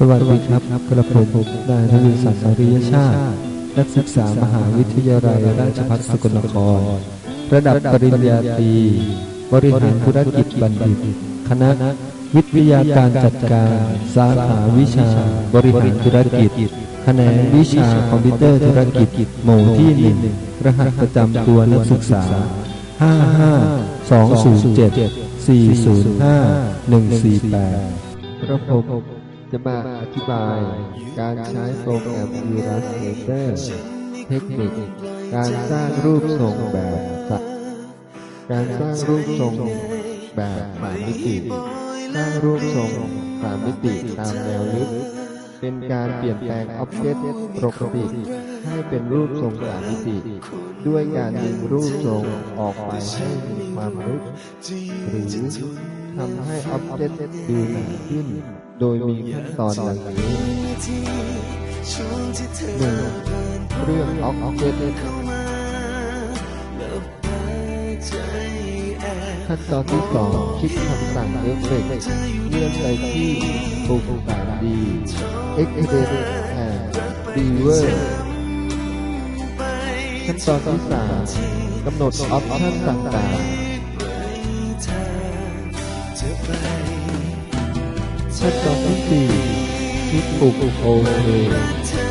สวัสดีครับกระผมนายทวีศักดิ์อริยชาติ นักศึกษามหาวิทยาลัยราชภัฏสกลนคร ระดับปริญญาตรี บริหารธุรกิจบัณฑิต คณะ วิทยาการจัดการ สาขาวิชา บริหารธุรกิจ แขนงวิชาคอมพิวเตอร์ธุรกิจ หมู่ที่หนึ่งรหัสประจำตัวนักศึกษา 55 207 405 148ระบบ จะมาอธิบาย การใช้โปรแกรม Illustrator เทคนิค การสร้างรูปทรงแบบสัตว์การสร้างรูปทรงแบบสามมิติ สร้างรูปทรงสามมิติตามแนวลึก เป็นการเปลี่ยนแปลงอ็อบเจกต์ปกติ ให้เป็นรูปทรงสามมิติ ด้วยการดึงรูปทรงออกไปให้มีความลึกหรือทำให้ออบเจกต์ดูหนาขึ้น โดยมีขั้นตอนดังนี้หนึ่งเรื่องอ็อบเจกต์ขั้นตอนที่สองคลิกคำสั่งเอฟเฟกต์เลื่อนไปที่ปุ่มแปดดี Extend and Beaver ขั้นตอนที่สามกำหนดออปชั่นต่างๆขั้นตอนที่สี่คลิกปุ่มโอเค